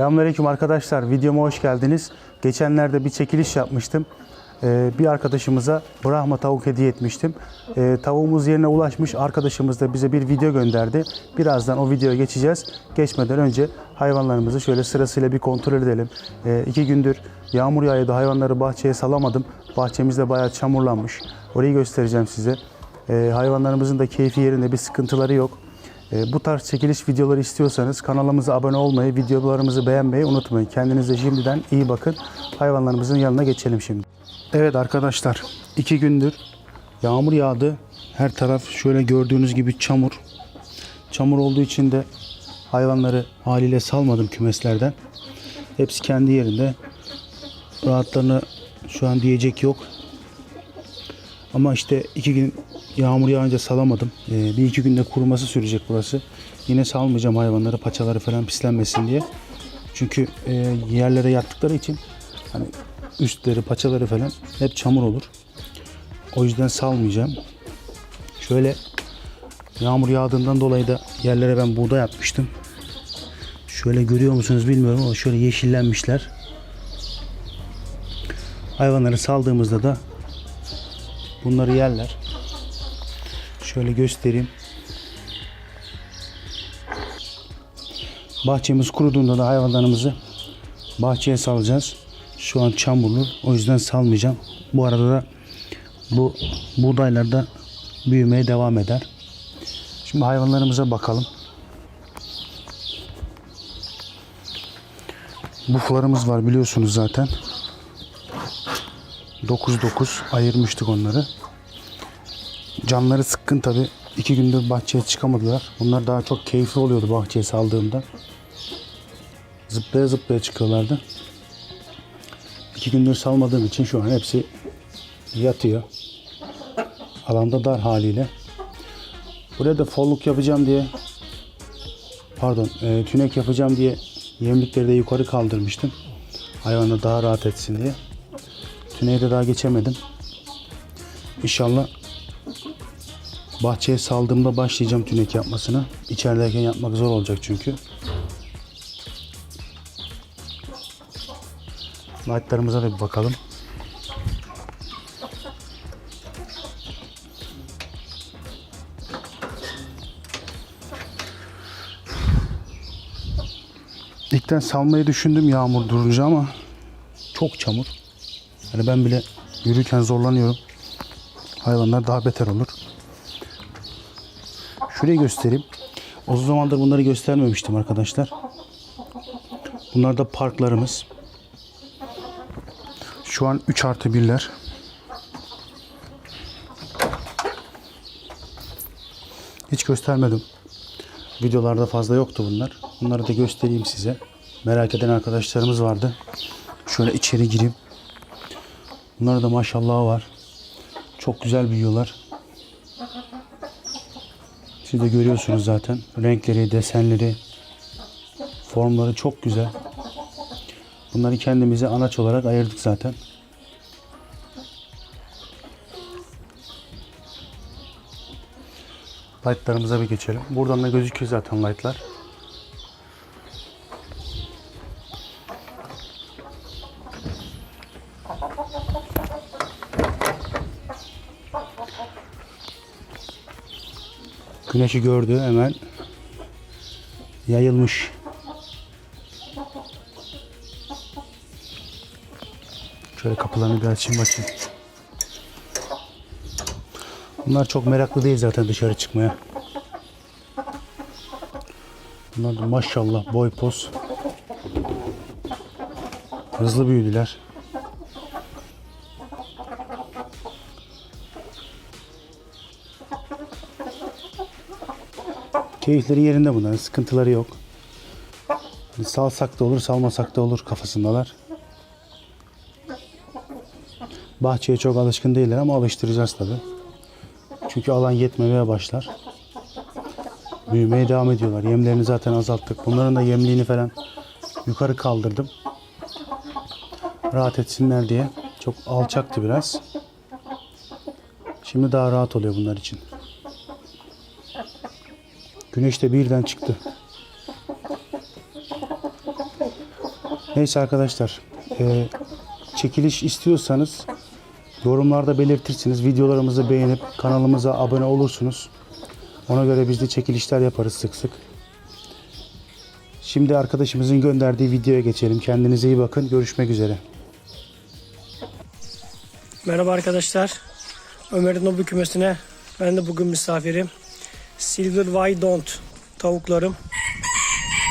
Selamünaleyküm arkadaşlar. Videoma hoş geldiniz. Geçenlerde bir çekiliş yapmıştım. Ee, bir arkadaşımıza Brahma tavuk hediye etmiştim. Ee, tavuğumuz yerine ulaşmış. Arkadaşımız da bize bir video gönderdi. Birazdan o videoya geçeceğiz. Geçmeden önce hayvanlarımızı şöyle sırasıyla bir kontrol edelim. Ee, iki gündür yağmur yağıyordu. Hayvanları bahçeye salamadım. Bahçemiz de bayağı çamurlanmış. Orayı göstereceğim size. Ee, hayvanlarımızın da keyfi yerinde bir sıkıntıları yok. E, Bu tarz çekiliş videoları istiyorsanız kanalımıza abone olmayı, videolarımızı beğenmeyi unutmayın. Kendinize şimdiden iyi bakın. Hayvanlarımızın yanına geçelim şimdi. Evet arkadaşlar, iki gündür yağmur yağdı. Her taraf şöyle gördüğünüz gibi çamur. Çamur olduğu için de hayvanları haliyle salmadım kümeslerden. Hepsi kendi yerinde. Rahatlarına şu an diyecek yok. Ama işte iki gün yağmur yağınca salamadım. Ee, bir iki günde kuruması sürecek burası. Yine salmayacağım hayvanları, paçaları falan pislenmesin diye. Çünkü e, yerlere yattıkları için hani üstleri, paçaları falan hep çamur olur. O yüzden salmayacağım. Şöyle yağmur yağdığından dolayı da yerlere ben buğday atmıştım. Şöyle görüyor musunuz bilmiyorum ama şöyle yeşillenmişler. Hayvanları saldığımızda da Bunları yerler. Şöyle göstereyim. Bahçemiz kuruduğunda da hayvanlarımızı bahçeye salacağız. Şu an çamurlu. O yüzden salmayacağım. Bu arada da bu buğdaylar da büyümeye devam eder. Şimdi hayvanlarımıza bakalım. Buflarımız var biliyorsunuz zaten. 9-9 ayırmıştık onları. Canları sıkkın tabi. İki gündür bahçeye çıkamadılar. Bunlar daha çok keyifli oluyordu bahçeye saldığımda. Zıplaya zıplaya çıkıyorlardı. İki gündür salmadığım için şu an hepsi yatıyor. Alanda dar haliyle. Buraya da folluk yapacağım diye pardon e, tünek yapacağım diye yemlikleri de yukarı kaldırmıştım. Hayvanlar daha rahat etsin diye. Tüneyi de daha geçemedim. İnşallah bahçeye saldığımda başlayacağım tünek yapmasına. İçerideyken yapmak zor olacak çünkü. Lightlarımıza da bir bakalım. İlkten salmayı düşündüm yağmur durunca ama çok çamur. Yani ben bile yürürken zorlanıyorum. Hayvanlar daha beter olur. Şurayı göstereyim. Uzun zamandır bunları göstermemiştim arkadaşlar. Bunlar da parklarımız. Şu an 3 artı 1'ler. Hiç göstermedim. Videolarda fazla yoktu bunlar. Bunları da göstereyim size. Merak eden arkadaşlarımız vardı. Şöyle içeri gireyim. Bunlar da maşallah var. Çok güzel büyüyorlar. Siz de görüyorsunuz zaten. Renkleri, desenleri, formları çok güzel. Bunları kendimize anaç olarak ayırdık zaten. Lightlarımıza bir geçelim. Buradan da gözüküyor zaten lightlar. Güneşi gördü hemen yayılmış. Şöyle kapılarını bir açayım bakayım. Bunlar çok meraklı değil zaten dışarı çıkmaya. Bunlar da maşallah boy poz. Hızlı büyüdüler. Keyifleri yerinde bunların. Sıkıntıları yok. Hani salsak da olur, salmasak da olur kafasındalar. Bahçeye çok alışkın değiller ama alıştıracağız tabi. Çünkü alan yetmemeye başlar. Büyümeye devam ediyorlar. Yemlerini zaten azalttık. Bunların da yemliğini falan yukarı kaldırdım. Rahat etsinler diye. Çok alçaktı biraz. Şimdi daha rahat oluyor bunlar için. Güneş de birden çıktı. Neyse arkadaşlar. e, çekiliş istiyorsanız yorumlarda belirtirsiniz. Videolarımızı beğenip kanalımıza abone olursunuz. Ona göre biz de çekilişler yaparız sık sık. Şimdi arkadaşımızın gönderdiği videoya geçelim. Kendinize iyi bakın. Görüşmek üzere. Merhaba arkadaşlar. Ömer'in Hobi Kümesi'ne ben de bugün misafirim. Silver White Don't tavuklarım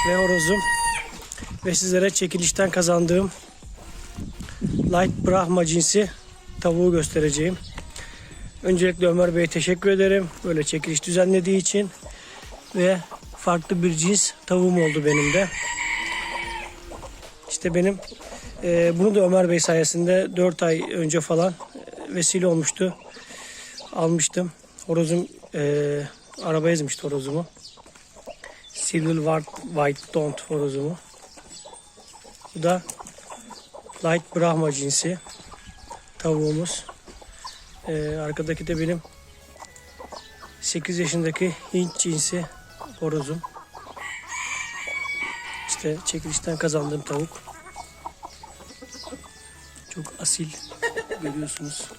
ve horozum ve sizlere çekilişten kazandığım Light Brahma cinsi tavuğu göstereceğim. Öncelikle Ömer Bey'e teşekkür ederim. Böyle çekiliş düzenlediği için ve farklı bir cins tavuğum oldu benim de. İşte benim e, bunu da Ömer Bey sayesinde 4 ay önce falan vesile olmuştu. Almıştım. Horozum e, araba ezmişti horozumu. Silver White, Don't horozumu. Bu da Light Brahma cinsi tavuğumuz. E, arkadaki de benim 8 yaşındaki Hint cinsi horozum. İşte çekilişten kazandığım tavuk. Çok asil görüyorsunuz.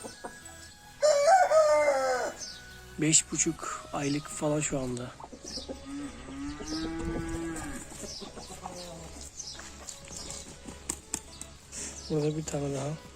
Beş buçuk aylık falan şu anda. Burada bir tane daha.